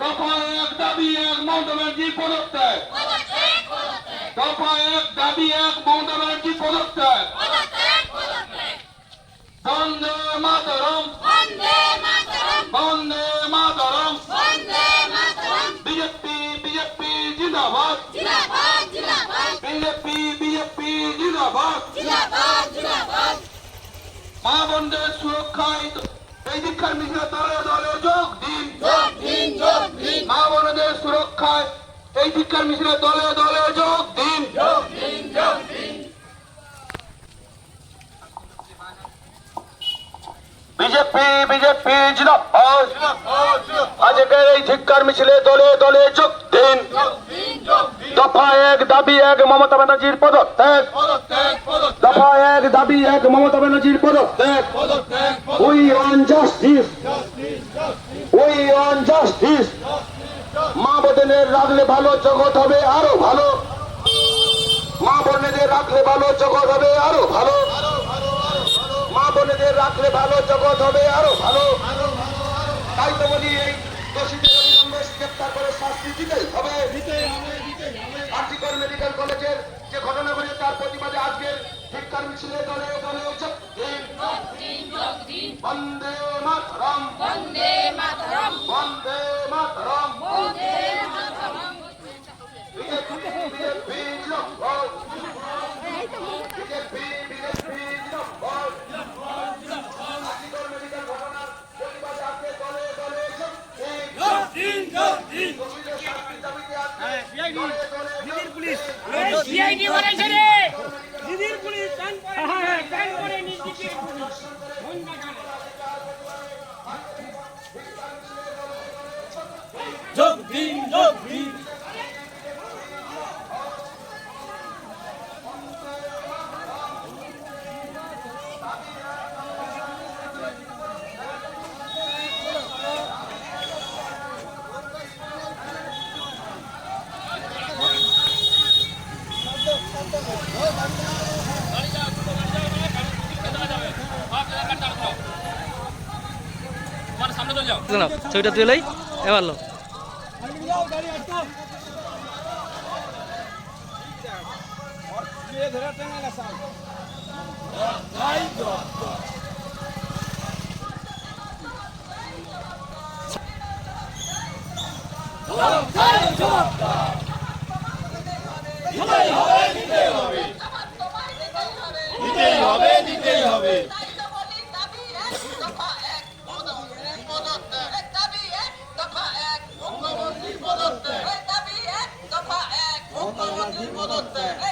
দফা এক দাবি এক মমতা ব্যানার্জি পদত্যাগ। দফা এক দাবি এক মমতা ব্যানার্জি পদত্যাগ। বন্দে মাতরম। বন্দে মাতরম। বিজেপি বিজেপি জিন্দাবাদ। বিজেপি বিজেপি জিন্দাবাদ। মা বোনদের সুরক্ষায় এই দীক্ষার মিছিলে এই দীক্ষার মিছিলে দলে দলে যোগ দিন। বিজেপি বিজেপি জিন্দাবাদ। আজকের এই ধিক্কার মিছিলে দলে দলে যোগ দিন। দফা এক দাবি এক মমতা ব্যানার্জির পদত্যাগ। দফা এক দাবি এক মমতা ব্যানার্জির পদত্যাগ। We want justice we want justice বোনেদের রাখলে ভালো জগৎ হবে আরও ভালো। মা বোনেদের রাখলে ভালো জগৎ হবে আরও ভালো। মা বোনেদের রাখলে ভালো জগৎ হবে আরও ভালো। তাই তো বলি এই দোষীদের অবিলম্বে গ্রেপ্তার করে শাস্তি দিতেই হবে। মেডিকেল কলেজের যে ঘটনা ঘটেছে তার প্রতিবাদে আজকের ভিক্ষার মিছিলে দলে দলে বন্দে সিআইডি বলেছে রে ছবিটা তুলেই এবার লো দিতেই হবে হবে বলি দাবি এক দফা এক পদত্যাগ পদত্যাগ এই দাবি এক দফা এক মুখ্যমন্ত্রী পদত্যাগ এই দাবি এক দফা এক মুখ্যমন্ত্রী পদত্যাগ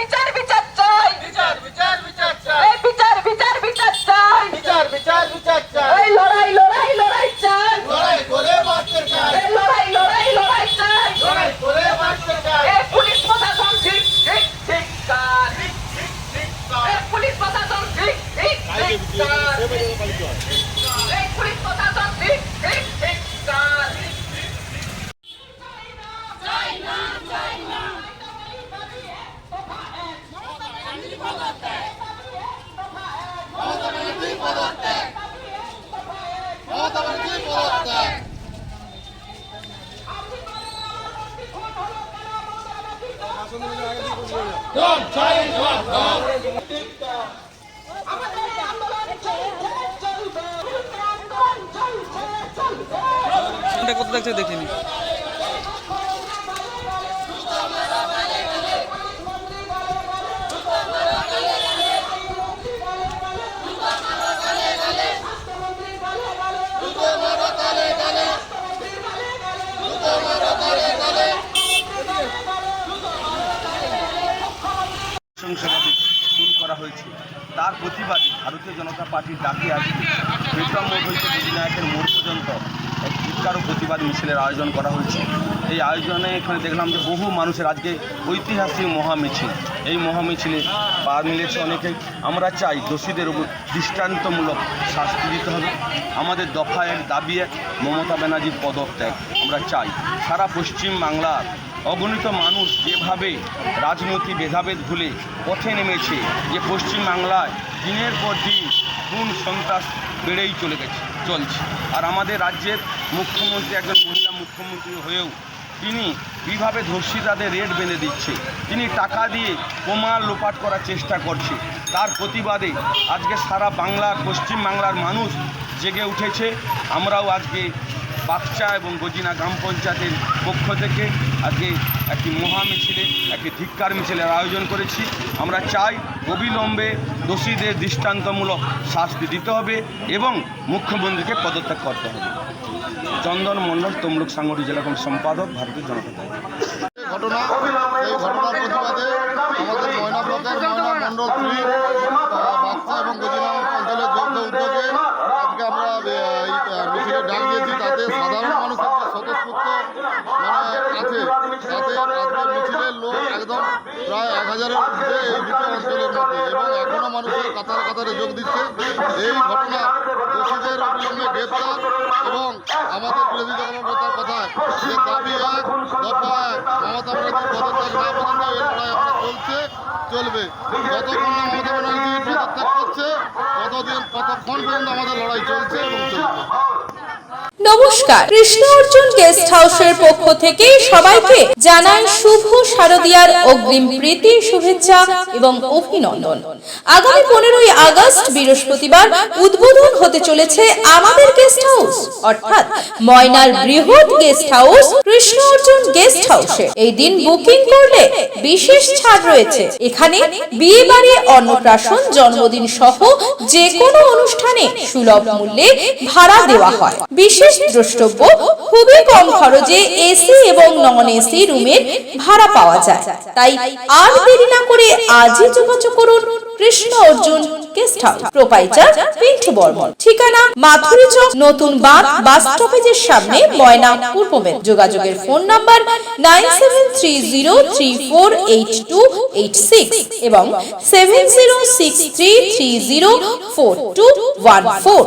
বিচার বিচার চাই। বিচার বিচার বিচার চাই। এই বিচার বিচার বিচার চাই। বিচার বিচার বিচার চাই। এই লড়াই লড়াই লড়াই চাই। লড়াই করে বাঁচতে চাই। এই লড়াই লড়াই লড়াই করে বাঁচতে চাই এই পুলিশ প্রশাসন ঠিক ঠিক ঠিক কার এই পুলিশ প্রশাসন ঠিক ঠিক ঠিক কার এই পুলিশ প্রশাসন ঠিক ঠিক ঠিক কার চাই না চাই না দম চাই দম দম আমাদের আন্দোলন চলছে চলবে আন্দোলন চলছে চলবে এটা কত দেখছে দেখিনি। নৃশংসভাবে খুন করা হয়েছে। তার প্রতিবাদে ভারতীয় জনতা পার্টির ডাকে আজকে বিক্রম হইতে মূল মোড় পর্যন্ত এক ধিক্কার ও প্রতিবাদ মিছিলের আয়োজন করা হয়েছে। এই আয়োজনে এখানে দেখলাম যে বহু মানুষের আজকে ঐতিহাসিক মহামিছিল। এই মহামিছিলে পা মিলেছে অনেকে আমরা চাই দোষীদের উপর দৃষ্টান্তমূলক শাস্তি দিতে হবে। আমাদের দফা এক দাবি এক, মমতা ব্যানার্জির পদত্যাগ। আমরা চাই সারা পশ্চিম বাংলার অগণিত মানুষ যেভাবে রাজনৈতিক ভেদাভেদ ভুলে পথে নেমেছে, যে পশ্চিম বাংলায় দিনের পর দিন খুন সন্ত্রাস বেড়েই চলে গেছে, চলছে। আর আমাদের রাজ্যের মুখ্যমন্ত্রী একজন মহিলা মুখ্যমন্ত্রী হয়েও তিনি কীভাবে ধর্ষিতাদের রেট বেঁধে দিচ্ছে? তিনি টাকা দিয়ে প্রমাণ লোপাট করার চেষ্টা করছে। তার প্রতিবাদে আজকে সারা বাংলার পশ্চিম বাংলার মানুষ জেগে উঠেছে। আমরাও আজকে বাগচা এবং গজিনা গ্রাম পঞ্চায়েতের পক্ষ থেকে আজকে একটি মহা মিছিলে, একটি ধিক্কার মিছিলের আয়োজন করেছি। আমরা চাই অবিলম্বে দোষীদের দৃষ্টান্তমূলক শাস্তি দিতে হবে এবং মুখ্যমন্ত্রীকে পদত্যাগ করতে হবে। চন্দন মণ্ডল, তমলুক সাংগঠনিক জেলা কমিটির সম্পাদক, ভারতীয় জনতা দল। ঘটনা, এই ঘটনার প্রতিবাদে আমাদের ময়না ব্লকের ময়না এবং গজিনা মিছিলের লোক একদম প্রায় এক হাজারের ঊর্ধ্বে এই দুটো অঞ্চলের মধ্যে। এবং এখনও মানুষের কাতারে কাতারে যোগ দিচ্ছে। এই ঘটনা দোষীদের অবিলম্বে গ্রেপ্তার এবং আমাদের বিরোধী দলনেতার কথায় যে দাবি এক দফা এক মমতা ব্যানার্জির পদত্যাগ না পর্যন্ত এই লড়াই আমরা চলছে চলবে। যতক্ষণ না মমতা ব্যানার্জি পদত্যাগ করছে ততদিন কতক্ষণ পর্যন্ত আমাদের লড়াই চলছে এবং চলবে। নমস্কার। কৃষ্ণ অর্জুন গেস্ট হাউসের পক্ষ থেকে সবাইকে জানাই শুভ শারদিয়ার অগ্রিম প্রীতি, শুভেচ্ছা এবং অভিনন্দন। আগামী পনেরোই আগস্ট বৃহস্পতিবার উদ্বোধন হতে চলেছে আমাদের গেস্ট হাউস অর্থাৎ ময়নার বৃহৎ guest house Krishna Arjun guest হাউসে এই দিন বুকিং করলে বিশেষ ছাড় রয়েছে। এখানে বিয়ে বাড়ি অন্নপ্রাশন, জন্মদিন সহ যে কোনো অনুষ্ঠানে সুলভ মূল্যে ভাড়া দেওয়া হয়। বিশেষ দ্রষ্টব্য, খুবই কম খরচে এসি এবং নন এসি রুমের ভাড়া পাওয়া যায়। তাই আর দেরি না করে আজই যোগাযোগ করুন Krishna Arjun guest house proprietor Pintu Barman ঠিকানা মাথুরি চক, নতুন বাঁধ, বাস স্টপেজের সামনে ময়না পূর্ব যোগাযোগের phone number nine seven three zero three four eight two eight six এবং seven zero six three three zero four two one four.